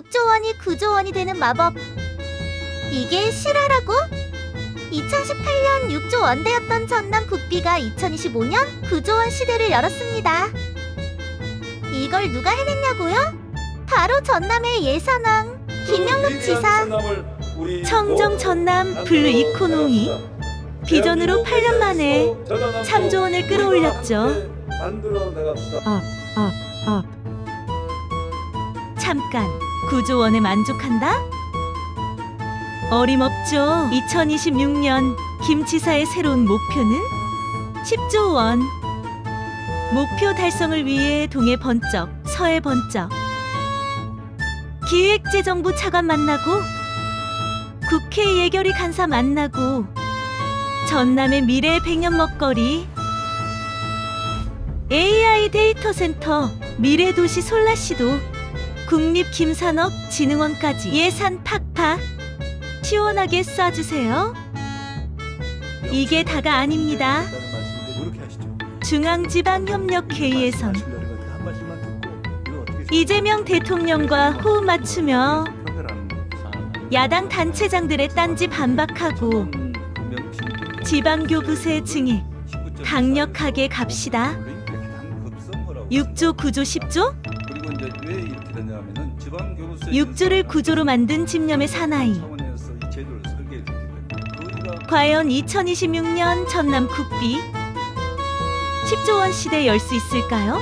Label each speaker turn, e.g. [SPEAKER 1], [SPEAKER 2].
[SPEAKER 1] 6조 원이 9조 원이 되는 마법. 이게 실화라고? 2018년 6조 원대였던 전남 국비가 2025년 9조 원 시대를 열었습니다. 이걸 누가 해냈냐고요? 바로 전남의 예산왕 김영록 지사.
[SPEAKER 2] 청정 전남 블루 이코노미 비전으로 8년 만에 참조원을 끌어올렸죠. 업. 잠깐 구조 원에 만족한다? 어림없죠. 2026년 김 지사의 새로운 목표는 10조 원. 목표 달성을 위해 동해 번쩍, 서해 번쩍. 기획재정부 차관 만나고 국회 예결위 간사 만나고 전남의 미래 백년 먹거리 AI 데이터 센터 미래도시 솔라시도 국립김산업진흥원까지 예산 팍팍 시원하게 쏴주세요. 이게 다가 아닙니다. 중앙지방협력회의에선 이재명 대통령과 호흡 맞추며 야당 단체장들의 딴지 반박하고 지방교부세 증액 강력하게 갑시다. 6조, 9조, 10조?
[SPEAKER 3] 그리고 이제 왜 이렇게 되냐면은 지방 교부세
[SPEAKER 2] 6조를 9조로 만든 집념의 사나이.
[SPEAKER 3] 차원에서 이 제도를 때문에
[SPEAKER 2] 과연 2026년 전남 국비 10조 원 시대 열 수 있을까요?